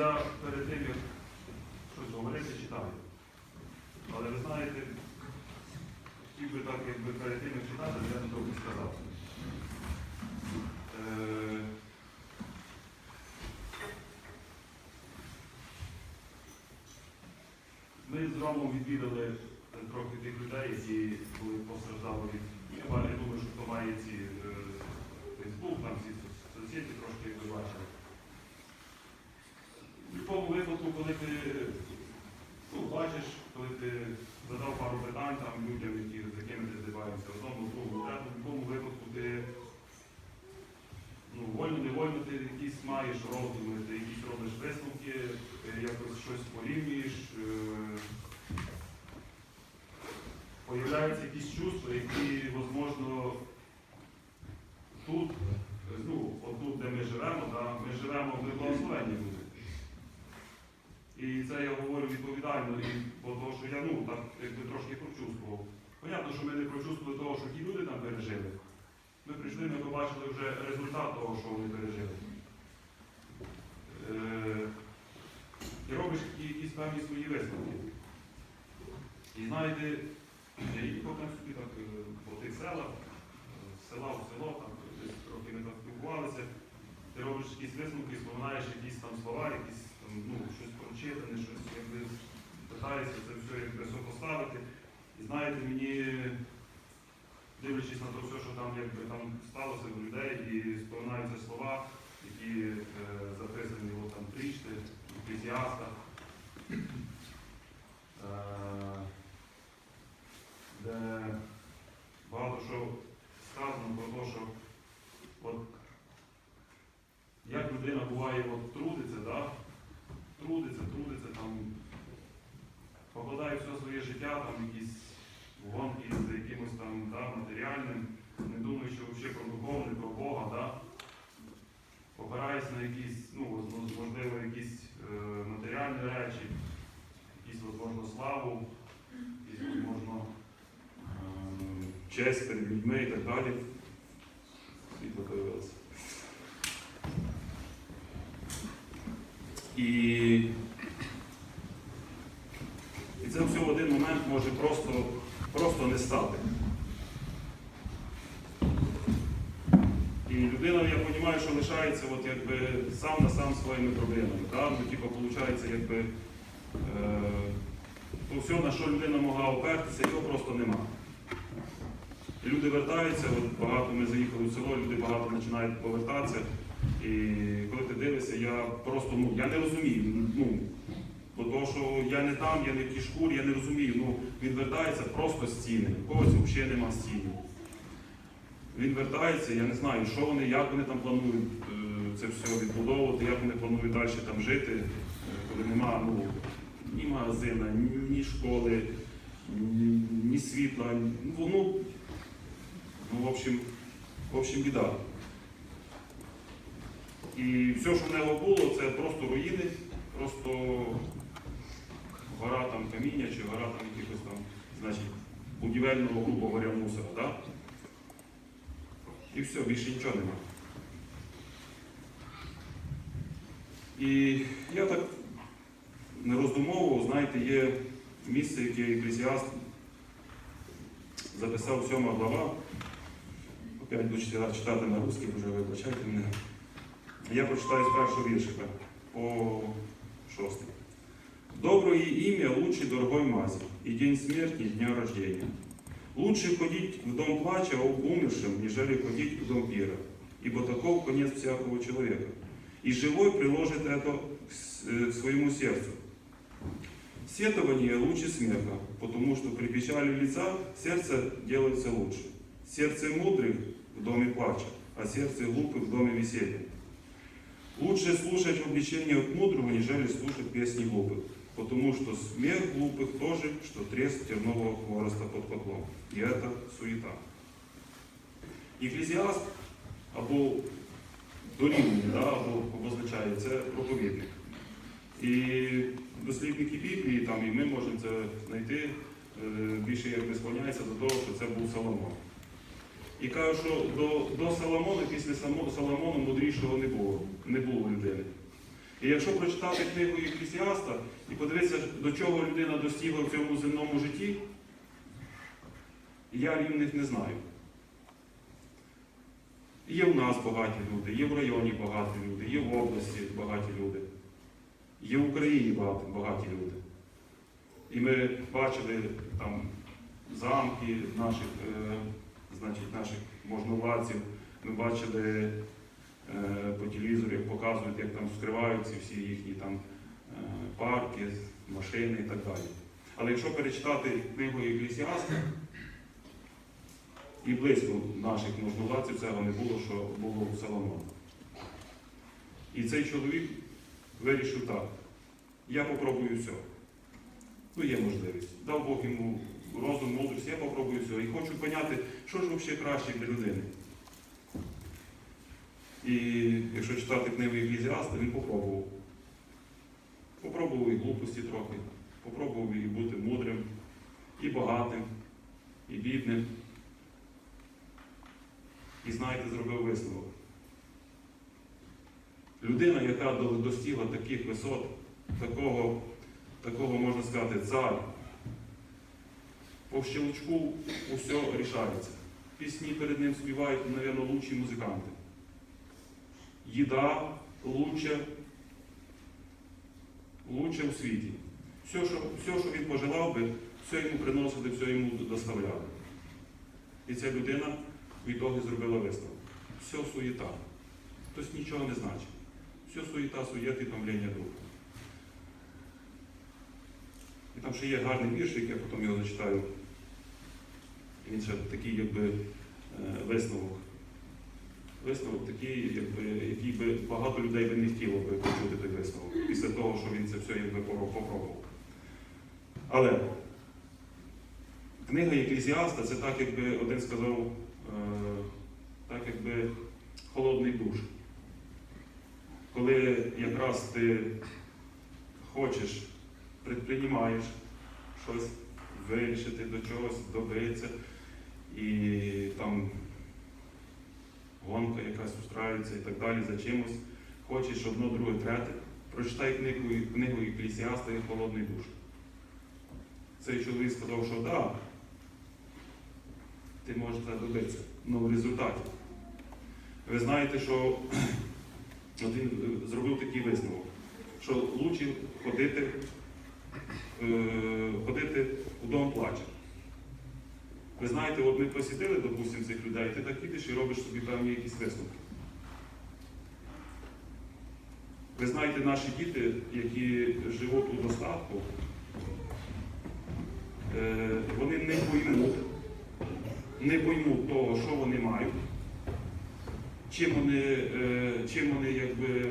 я перед тим, як щось говорити, читаю. Але ви знаєте, хотів би так, якби перед тим, як читати, я трохи сказав. Е, Ми з Ромом відвідали трохи тих людей, які були постраждали від. Я думаю, що хто має ці е, Фейсбук, там всі соц- соцсеті трошки ви бачили. В коли ти ну, бачиш, коли ти задав пару питань там людям, які, з якими ти здиваєшся, одному другому, в будь-якому випадку ти ну, вольно, невольно ти якісь маєш роздуми, ти якісь робиш висновки, якось щось порівнюєш. Е, появляються якісь чувства, які, можливо, тут, е, ну, отут, де ми живемо, да, ми живемо в неблагословенні люди. І це я говорю відповідально, і, бо того, що я ну, так, якби трошки прочувствував. Понятно, що ми не прочувствували того, що ті люди там пережили. Ми прийшли, ми побачили вже результат того, що вони пережили. Е, і робиш які- якісь певні свої висновки. І я їхав там собі так е, по тих селах, е, села в село, там десь трохи там спілкувалися, ти робиш якісь висновки, споминаєш якісь там слова, якісь там, ну, щось прочитане, щось якби питаєшся це все якби сопоставити. І знаєте, мені, дивлячись на те що там якби там сталося у людей, і споминаються слова, які е, записані от, там трічти, еклезіаста. Е, багато що сказано про те, що от, як людина буває от, трудиться, да? трудиться, трудиться, там, покладає все своє життя, там якісь гонки за якимось там да, матеріальним, не думаючи взагалі про духовне, про Бога, да? опирається на якісь, ну, можливо, якісь е, матеріальні речі, якісь, можливо, славу, якісь, Ем, честь перед людьми і так далі. Світло появилося. І, і це все в один момент може просто, просто не стати. І людина, я розумію, що лишається от якби сам на сам своїми проблемами. Да? Ну, типу, виходить, якби е, то все, на що людина могла опертися, його просто нема. Люди вертаються, от багато ми заїхали в село, люди багато починають повертатися. І коли ти дивишся, я просто ну, я не розумію. Ну, бо то, що я не там, я не в тій шкурі, я не розумію. Ну, він вертається просто стіни. У когось взагалі нема стіни. Він вертається, я не знаю, що вони, як вони там планують е, це все відбудовувати, як вони планують далі там жити, е, коли нема ну, ні магазина, ні, школи, ні світла. Ну, ну, в общем, в общем, біда. І все, що в нього було, це просто руїни, просто гора там каміння чи гора там якихось там, значить, будівельного, грубо говоря, мусора. Да? І все, більше нічого немає. І я так не роздумовував, знаєте, є місце, яке еклезіаст записав сьома глава. Опять буду читати- на русский, вже вибачайте мене. Я прочитаю з першого віршика по шостий. Доброе имя лучше дорогой мази, и день смерти, и дня рождения. Лучше ходить в дом плача об умершем, нежели ходить в дом пира, ибо таков конец всякого человека. И живой приложит это к своему сердцу. Сетование лучше смеха, потому что при печали лица сердце делается лучше. Сердце мудрых в доме плача, а сердце глупых в доме веселья. Лучше слушать обличение от мудрого, нежели слушать песни глупых, потому что смех глупых тоже, что треск тернового хвороста под котлом. И это суета. Еклезіаст або дорівнює, да, або обозначає це проповідник. І дослідники Біблії, там, і ми можемо це знайти, е, більше якби склоняється до того, що це був Соломон. І кажу, що до, до Соломона, після Соломона мудрішого не було, не було людини. І якщо прочитати книгу Еклісіаста і подивитися, до чого людина достигла в цьому земному житті, я рівних не знаю. Є в нас багаті люди, є в районі багаті люди, є в області багаті люди, є в Україні багаті люди. І ми бачили там замки наших, е, значить, наших можновладців, ми бачили е, по телевізору, як показують, як там скриваються всі їхні там е, парки, машини і так далі. Але якщо перечитати книгу Еклісіаста, і близько наших можновладців цього не було, що було у Соломона. І цей чоловік вирішив так, я попробую все. Ну, є можливість. Дав Бог йому розум, мудрість, я попробую все. І хочу поняти, що ж взагалі краще для людини. І якщо читати книгу Еклізіаста, він попробував. Попробував і глупості трохи, попробував і бути мудрим, і багатим, і бідним. І знаєте, зробив висновок. Людина, яка до- достигла таких висот, такого, такого можна сказати, цар, по щелчку усе рішається. Пісні перед ним співають, мабуть, лучші музиканти. Їда лучше, лучше у світі. Все що, все, що він пожелав би, все йому приносили, все йому доставляли. І ця людина в ітогі зробила висновок. Все суєта. Тобто нічого не значить. Все суєта, суєти, томлення духа. І там ще є гарний вірш, який я потім його зачитаю. Він ще такий, якби, е, висновок. Висновок такий, якби, який би багато людей би не хотіло би почути той висновок після того, що він це все якби попробував. Але книга Еклізіаста це так, якби один сказав, е, так якби холодний душ. Коли якраз ти хочеш, предприймаєш щось вирішити, до чогось добитися, і там гонка якась устраюється і так далі за чимось, хочеш одно, друге, третє, прочитай книгу, книгу Еклісіаста і холодний душ. Цей чоловік сказав, що да, ти можеш це добитися. Ну в результаті. Ви знаєте, що от він е, зробив такий висновок, що краще ходити, е, ходити в дом плаче. Ви знаєте, от ми посітили, допустимо, цих людей, ти так ідеш і робиш собі певні якісь висновки. Ви знаєте, наші діти, які живуть у достатку, е, вони не поймуть, не поймуть того, що вони мають, чим вони, е, чим вони якби,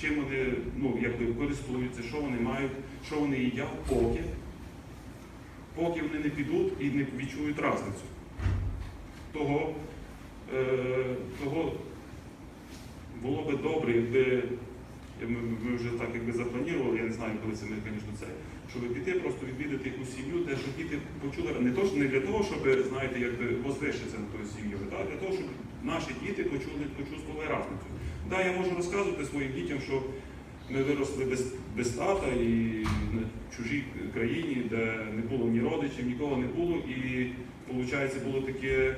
чим вони ну, якби користуються, що вони мають, що вони їдять, поки, поки вони не підуть і не відчують різницю. Того, е, того було би добре, якби ми, ми вже так якби запланували, я не знаю, коли це ми, звісно, це, щоб піти, просто відвідати якусь сім'ю, де щоб діти почули не то, не для того, щоб, знаєте, якби возвищитися на тою сім'ю, а для того, щоб наші діти почули, почувствували разницю. Да, я можу розказувати своїм дітям, що ми виросли без, без тата і в чужій країні, де не було ні родичів, нікого не було. І виходить, було таке,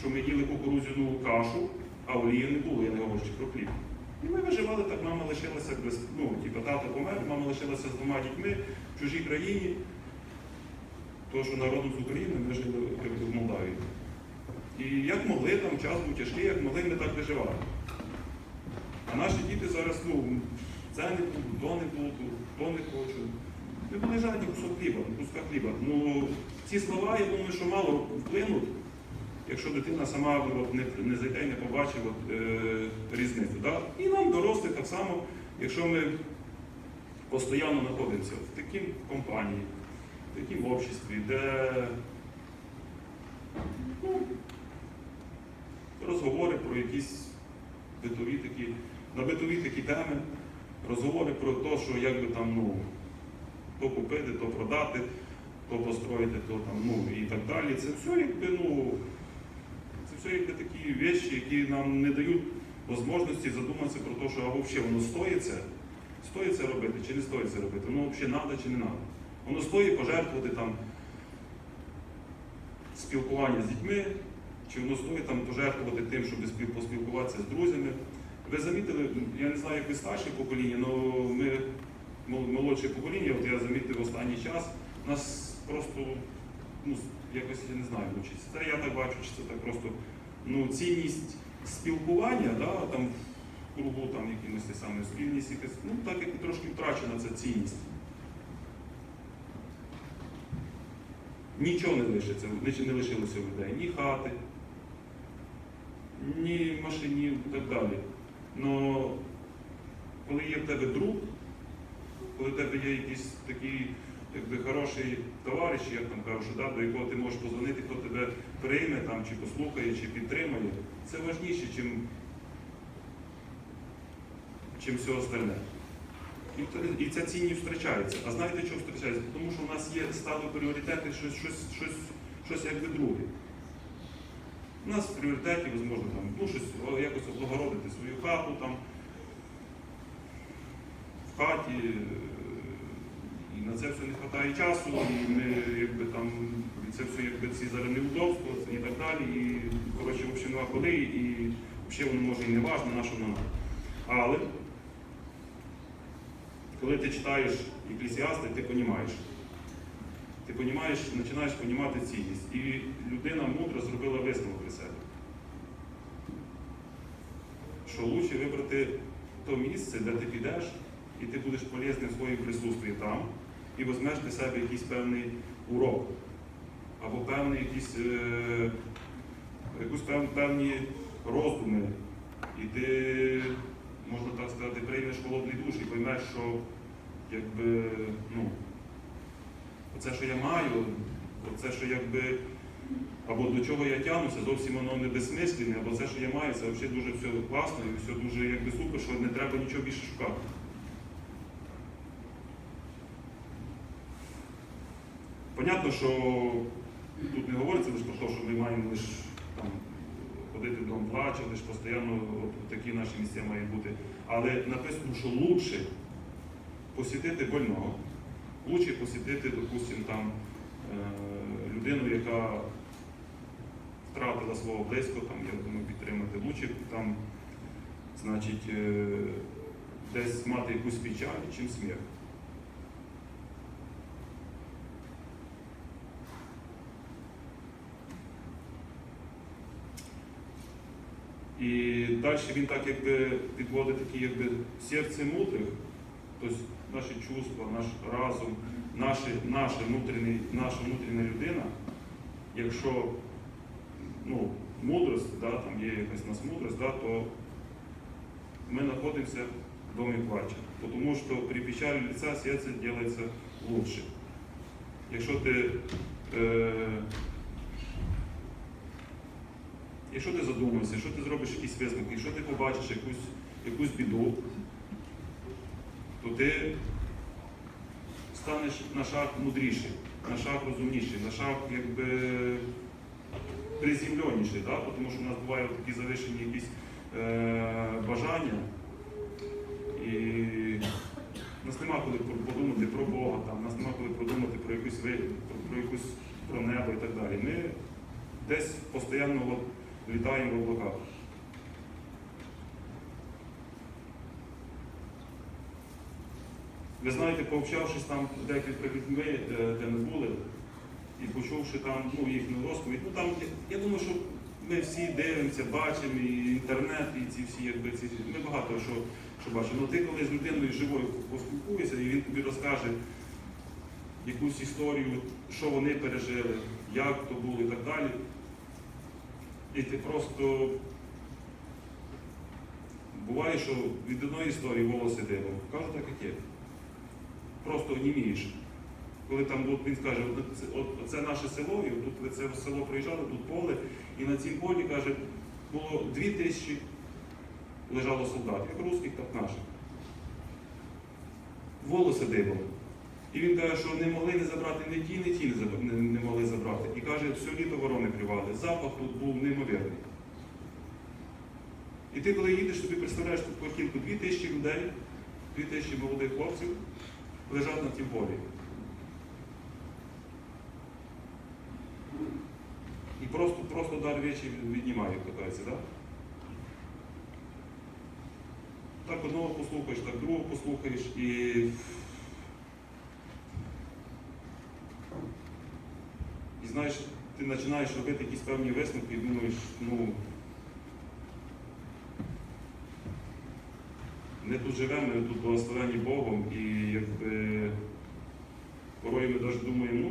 що ми їли кукурудзяну кашу, а олії не було, я не говорю ще про хліб. І ми виживали так, мама лишилася без, ну, типу, тато помер, мама лишилася з двома дітьми в чужій країні. То, що народом з України ми жили в Молдавії. І як могли, там час був тяжкий, як могли, ми так виживали. А наші діти зараз, ну, це не буду, то не буду, то не хочу. Ми були жадні кусок хліба, куска хліба. Ну, ці слова, я думаю, що мало вплинуть, якщо дитина сама от, не, не зайде і не побачить от, е, різницю. Да? І нам дорослі так само, якщо ми постійно знаходимося в такій компанії, в такому обществі, де ну, розговори про якісь битові такі, на битові такі теми, розговори про те, що як би там, ну, то купити, то продати, то построїти, то там, ну і так далі. Це все якби, ну, це все якби такі речі, які нам не дають можливості задуматися про те, що а взагалі воно стоїться, стоїть це робити чи не стоїть це робити. Воно взагалі треба чи не треба. Воно стоїть пожертвувати там спілкування з дітьми, чи воно стоїть там пожертвувати тим, щоб поспілкуватися з друзями. Ви замітили, я не знаю, як ви старше покоління, але ми мол- молодше покоління, от я замітив останній час, нас просто ну, якось я не знаю, ну, це я так бачу, чи це так просто ну, цінність спілкування, да, там в кругу там якимось саме спільність, якась, ну так як трошки втрачена ця цінність. Нічого не лишиться, не лишилося в людей, ні хати, ні машинів і так далі. Но коли є в тебе друг, коли в тебе є якийсь такий якби, хороший товариш, як там кажуть, да, до якого ти можеш позвонити, хто тебе прийме там, чи послухає, чи підтримає, це важніше, чим, чим все остальне. І, і ця цінність втрачається. А знаєте, чого втрачається? Тому що у нас є стали пріоритети щось, щось, щось, щось якби друге. У нас в пріоритеті, можливо, там, ну, щось якось облагородити свою хату там, в хаті. е, І на це все не вистачає часу, і ми якби там і це все якби ці зараз неудобства і так далі. І коротше, взагалі нема коли, і взагалі воно може і не важно, на що воно надо. Але коли ти читаєш еклесіасти, ти розумієш. Ти розумієш, починаєш розуміти цінність. І людина мудро зробила висновок для себе. Що краще вибрати то місце, де ти підеш, і ти будеш полезним своїм присутстві там, і візьмеш для себе якийсь певний урок, або певний якийсь, е, якусь пев- певні роздуми. І ти, можна так сказати, приймеш холодний душ і поймеш, що якби, ну, оце, що я маю, оце, що якби, або до чого я тягнуся, зовсім воно не безсмисленне, або це, що я маю, це взагалі дуже все класно і все дуже якби супер, що не треба нічого більше шукати. Понятно, що тут не говориться лише про те, що ми маємо лише там ходити дом плача, лише постійно от такі наші місця мають бути. Але написано, що лучше посітити больного, лучше посітити, допустим, там е, людину, яка втратила свого близького, там, я думаю, підтримати, лучше там, значить, е, десь мати якусь печаль, чим сміх. І далі він так якби підводить такі якби серце мудрих, тобто наші чувства, наш разум, наші, наша внутрішня, наша внутрішня людина, якщо ну, мудрость, да, там є якась у нас мудрость, да, то ми знаходимося в домі плача. Тому що при печалі лица серце робиться лучше. Якщо ти е, Якщо ти задумаєшся, якщо ти зробиш якісь висновки, якщо ти побачиш якусь, якусь біду, то ти станеш на шаг мудріший, на шаг розумніший, на шаг якби приземленіший, да? тому що в нас бувають такі завишені якісь е, бажання. І нас нема коли подумати про Бога, там, нас нема коли подумати про якусь ви- про, якусь про небо і так далі. Ми десь постійно літаємо в облаках. Ви знаєте, пообщавшись там декілька людьми, е, де ми були, і почувши там ну, їхню розповідь, ну там я, думаю, що ми всі дивимося, бачимо і інтернет, і ці всі, якби ці ми багато що, що бачимо. Ну ти коли з людиною живою поспілкуєшся, і він тобі розкаже якусь історію, що вони пережили, як то було і так далі. І ти просто буває, що від одної історії волоси дивом. Кажу так, як є. Просто онімієш. Коли там от він скаже, от, це- наше село, і тут ви це село приїжджали, тут поле, і на цім полі, каже, було дві тисячі лежало солдат, як русських, так наших. Волоси дибали. І він каже, що не могли не забрати ні ті, ні ті не, не, не могли забрати. І каже, все літо ворони плювали. Запах тут був неймовірний. І ти, коли їдеш, собі представляєш тут квартирку дві тисячі людей, дві тисячі молодих хлопців лежать на тій полі. І просто, просто дар речі віднімає, то так? Так одного послухаєш, так другого послухаєш і. І знаєш, ти починаєш робити якісь певні висновки і думаєш, ну. Ми тут живемо, ми тут благословені Богом, і якби порою ми навіть думаємо, ну,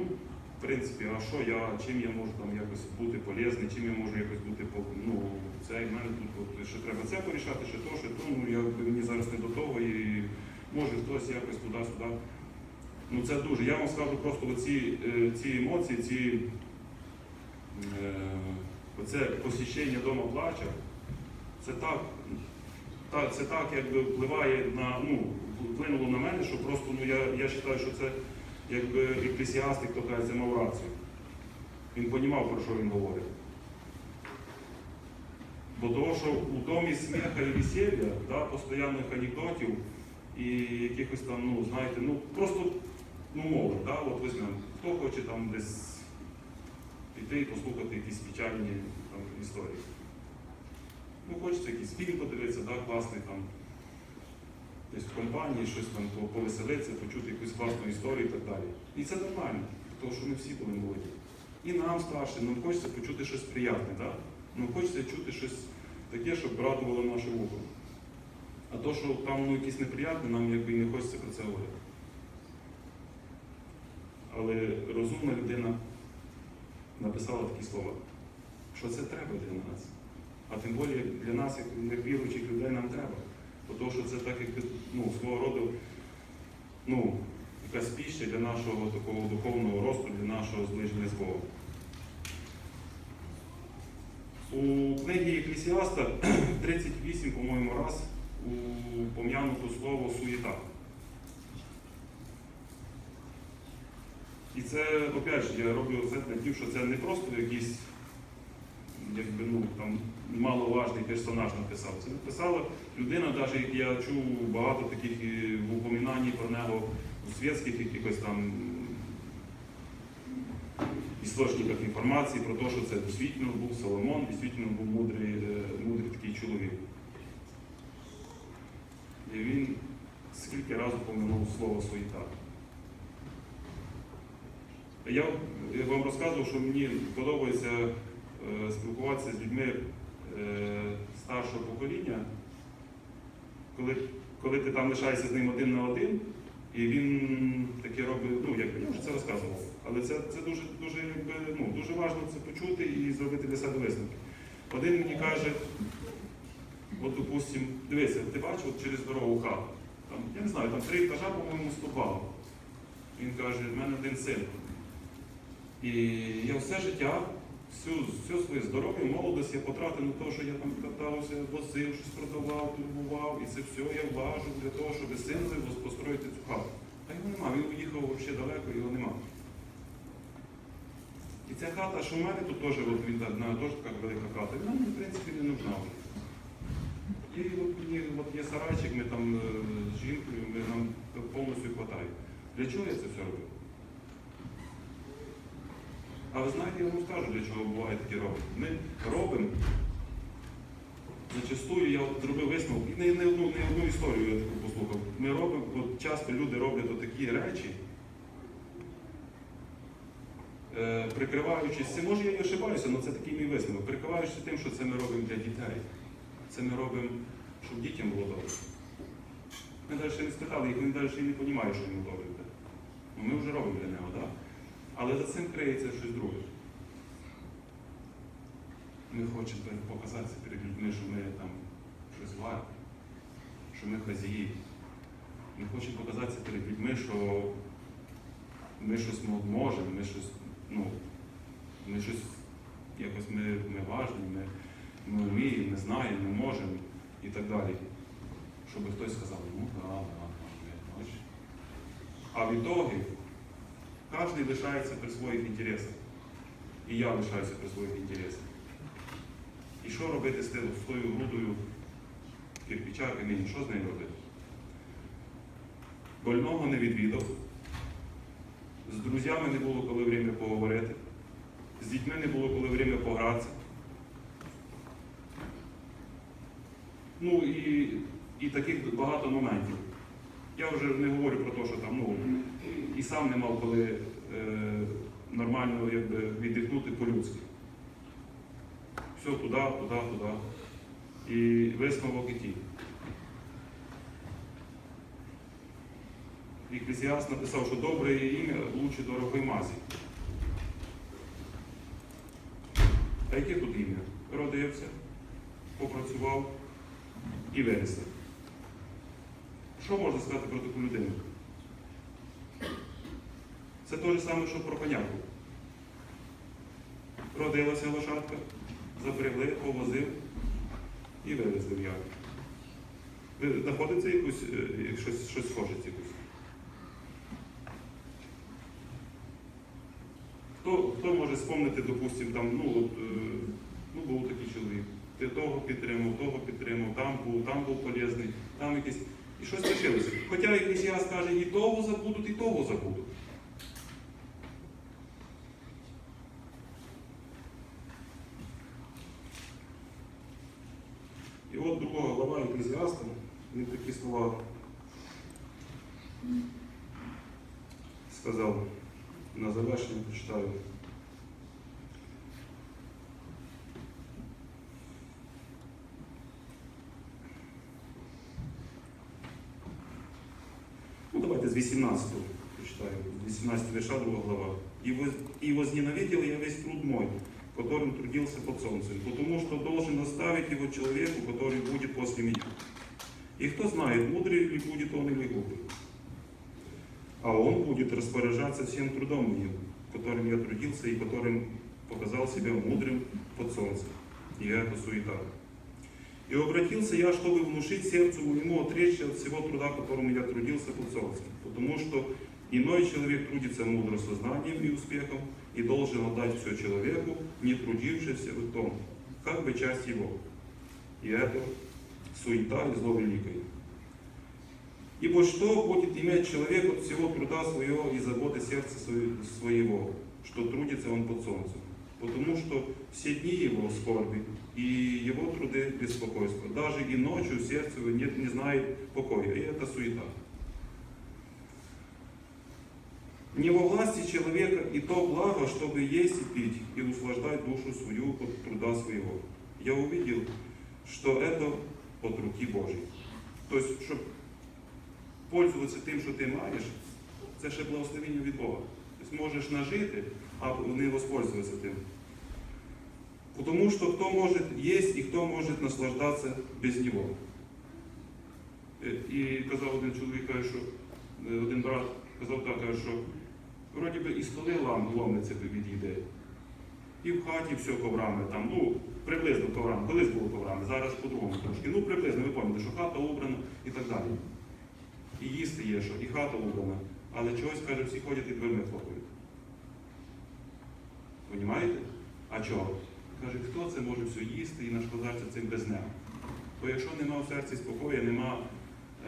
в принципі, а що я, чим я можу там якось бути полезний, чим я можу якось бути ну, це в мене тут от, що треба це порішати, що то, що то, ну якби мені зараз не до того, і може хтось якось туди-сюди. Ну це дуже. Я вам скажу просто оці е, ці емоції, ці е, оце посіщення дома плача, це так, так, це так якби впливає на, ну, вплинуло на мене, що просто ну, я, я вважаю, що це якби еклесіастик, то каже, мав рацію. Він розумів, про що він говорить. Бо того, що у домі сміха і весілля, да, постійних анекдотів і якихось там, ну, знаєте, ну просто ну, молодь, да, от візьмемо, хто хоче там десь піти і послухати якісь печальні там, історії. Ну, хочеться якийсь фільм подивитися, да, класний там, десь в компанії, щось там по- повеселитися, почути якусь класну історію і так далі. І це нормально, тому що ми всі були молоді. І нам старшим, нам хочеться почути щось приятне, да? нам хочеться чути щось таке, щоб радувало наше вухо. А то, що там ну, якісь неприятне, нам якби і не хочеться про це говорити. Але розумна людина написала такі слова, що це треба для нас. А тим більше для нас, як, як віруючих людей, нам треба. Тому що це так, як ну, свого роду ну, якась піща для нашого такого духовного росту, для нашого зближення з Богом. У книгі Еклесіаста 38, по-моєму, раз пом'януто слово суєта. І це, опять же, я роблю акцент на тим, що це не просто якийсь якби, ну, там, маловажний персонаж написав. Це написала людина, навіть як я чув багато таких і в упоминанні про нього у світських якихось там істочниках інформації про те, що це дійсно був Соломон, дійсно був мудрий, е, мудрий такий чоловік. І він скільки разів поминув слово суєта. Я, вам розказував, що мені подобається е, спілкуватися з людьми е, старшого покоління, коли, коли ти там лишаєшся з ним один на один, і він таке робить, ну якби я вже це розказував, але це, це дуже, дуже, ну, дуже важливо це почути і зробити для себе висновки. Один мені каже, от допустим, дивися, ти бачив через дорогу хату. Там, я не знаю, там три етажа, по-моєму, підвалом. Він каже, в мене один син. І я все життя, всю, всю своє здоров'я, молодость я потратив на те, що я там катався, возив, щось продавав, турбував, і це все я влажу для того, щоб синові построїти цю хату. А його нема, він уїхав взагалі далеко, його нема. І ця хата, що в мене тут теж, на така велика хата, вона мені, в принципі, не нужна. І от мені от є сарайчик, ми там е, з жінкою, ми, нам повністю вистачає. Для чого я це все робив? А ви знаєте, я вам скажу, для чого буває такі робимо. Ми робимо. Зачастую я от зробив висновок, і не, не, одну, не одну історію я таку послухав. Ми робимо, от часто люди роблять такі речі, е, прикриваючись цим, може я і ошибаюся, але це такий мій висновок. Прикриваючись тим, що це ми робимо для дітей. Це ми робимо, щоб дітям було добре. Ми ще не спитали їх, вони ще не розуміють, що йому добре буде. Ну, ми вже робимо для нього, так? Але за цим криється щось друге. Ми хочемо показатися перед людьми, що ми там щось варті, що ми хазії. Ми хочемо показатися перед людьми, що ми щось можемо, ми щось, ну, ми щось якось ми, ми важні, ми, ми вміємо, ми знаємо, ми можемо і так далі. Щоб хтось сказав, ну так, так, так. А в ітогі Кожен лишається при своїх інтересах. І я лишаюся при своїх інтересах. І що робити з тою грудою кирпича, камінь? Що з нею робити? больного не відвідав, з друзями не було коли время поговорити, з дітьми не було коли время погратися. Ну і, і таких багато моментів. Я вже не говорю про те, що там ну, і сам не мав коли е, нормально якби, віддихнути по-людськи. Все туди, туди, туди. І висновок і ті. Екклесіаст написав, що добре є ім'я лучше дорогої мазі. А яке тут ім'я? Родився, попрацював і виріс. Що можна сказати про таку людину? Це те ж саме, що про коняку. Родилася лошадка, запрягли, повозив і вивезли в яру. Ви знаходите якусь, е, щось, щось схоже якусь? Хто, хто може спомнити, допустим, там, ну, от, е, ну, був такий чоловік. Ти того підтримав, того підтримав, там був, там був полезний, там якийсь. І щось лишилося. Хоча якийсь я скаже, і того забудуть, і того забудуть. І от друга глава Еклезіаста, він такі слова сказав на завершення прочитаю. Ну, давайте з 18 прочитаю, з 18 верша, друга глава. «И, воз, «И возненавидел я весь труд мой, которым трудился под солнцем, потому что должен оставить его человеку, который будет после меня. И кто знает, мудрый ли будет он или глупый. А он будет распоряжаться всем трудом моим, которым я трудился и которым показал себя мудрым под солнцем. И это суета. И обратился я, чтобы внушить сердцу моему отречься от всего труда, которым я трудился под солнцем. Потому что иной человек трудится мудро сознанием и успехом, и должен отдать все человеку, не трудившись в том, как бы часть его. И это суета и зло великое. Ибо что будет иметь человек от всего труда своего и заботы сердца свое- своего, что трудится он под солнцем? Потому что все дни его скорби и его труды беспокойства. Даже и ночью сердце нет, не знает покоя. И это суета. Не во власти человека и то благо, чтобы есть и пить, и услаждать душу свою от труда своего. Я увидел, что это от руки Божьей. То есть, щоб пользуватися тим, що ти маєш, це ще благословення від Бога. Тобто можеш нажити, а не воспользуватися тим. Потому что кто может есть и кто может наслаждаться без него. І казав один чоловік, каже, що е, один брат казав так, каже, що вроді би і столи лам, ломиться від їди. І в хаті все коврами, там, ну, приблизно коврами, колись було коврами, зараз по-другому трошки. Ну, приблизно, ви пам'ятаєте, що хата убрана і так далі. І їсти є, що, і хата убрана. Але чогось, каже, всі ходять і дверми хлопають. Понімаєте? А чого? Каже, хто це може все їсти і наскладатися цим без нього? Бо якщо нема в серці спокою, нема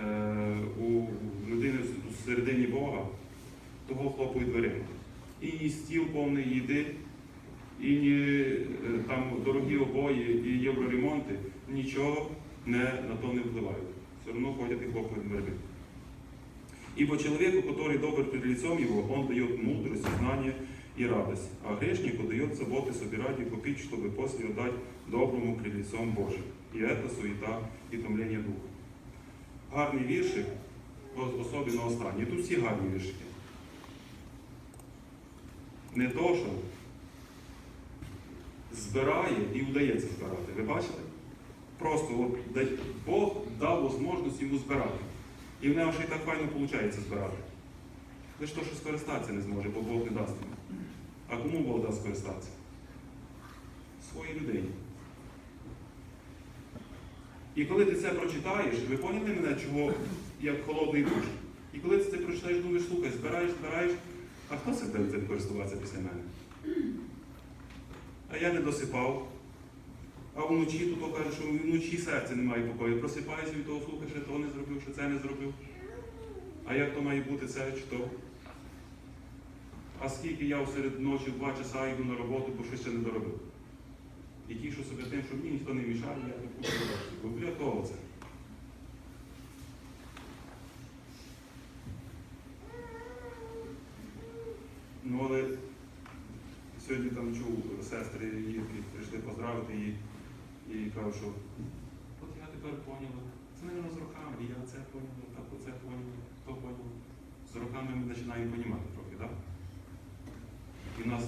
е, у людини в середині Бога, того хлопають дверима. І ні стіл повний їди, і ні е, там дорогі обої, і євроремонти, нічого не, на то не впливають. Все одно ходять і хлопають дверима. Ибо человеку, который добр пред лицом его, он дает мудрость, знание и радость, а грешнику дает заботы собирать и купить, чтобы после отдать доброму пред лицом Божьим. И это суета і томлення духа. Гарні вірші, о- особливо останні. Тут всі гарні віршики. Не що збирає і вдається збирати. Ви бачите? Просто от, Бог дав можливість йому збирати. І в нього ще й так файно виходить збирати. Лише то, що скористатися не зможе, бо Бог не дасть йому. А кому Бог дасть скористатися? Своїй людині. І коли ти це прочитаєш, ви поняли мене, чого як холодний душ? І коли ти це прочитаєш, думаєш, слухай, збираєш, збираєш, а хто це буде користуватися після мене? А я не досипав. А вночі тут то каже, що вночі серце немає покою. Просипаюся від того, слухай, що того не зробив, що це не зробив. А як то має бути це чи то? А скільки я серед ночі два часа йду на роботу, бо щось ще не доробив. І тішу себе тим, що мені ніхто не мішає, я тут буду робити. Бо для того це. Ну, але сьогодні там чув сестри Ірки, прийшли поздравити її і кажуть, що от я тепер поняла. Це, мабуть, з роками, я це поняла, так оце поняла, то поняла. З роками ми починаємо розуміти трохи, так? І в нас,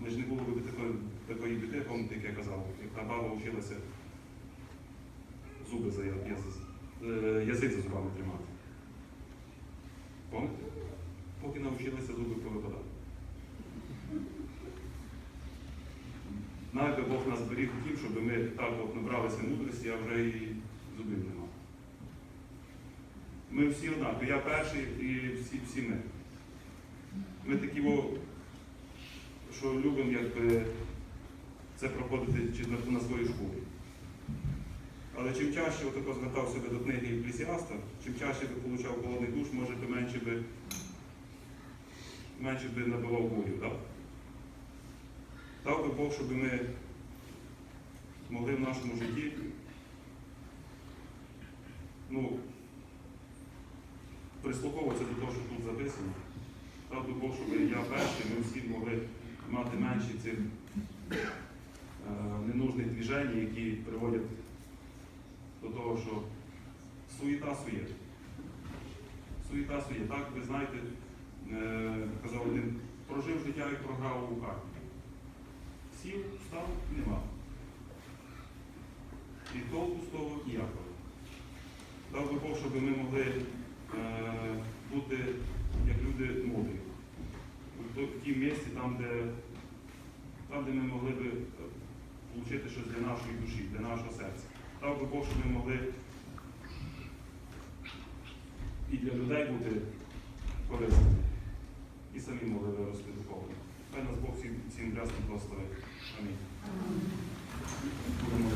ми, ж не було би такої, такої біди, пам'ятаєте, як я казав, як та баба вчилася зуби за язик, е, за зубами тримати. Пам'ятаєте? Поки навчилися зуби повипадати. Навіть би Нас беріг щоб ми так от набралися мудрості, а вже і зубів нема. Ми всі однакові, я перший і всі, всі ми. Ми такі, що любимо якби, це проходити чи на, своїй школі. Але чим чаще отако звертав себе до книги Еклесіаста, чим чаще би получав холодний душ, може би менше би, менше би набивав болю. Так? Дав би Бог, щоб ми могли в нашому житті ну, прислуховуватися до того, що тут записано. Дав Бог, щоб я перший, ми всі могли мати менші цих е, ненужних движень, які приводять до того, що суєта сує. Суєта сує. Так, ви знаєте, е, казав один, прожив життя і програв у карті. Сів, встав, нема. І толку з того ніякого. Дав би Бог, щоб ми могли е, бути як люди мудрі. В тім місці, там, де, там, де ми могли би е, отримати щось для нашої душі, для нашого серця. Дав би Бог, щоб ми могли і для людей бути корисними, і самі могли вирости духовно. Хай нас Бог всім, всім рясно благословить. Амінь. Будемо.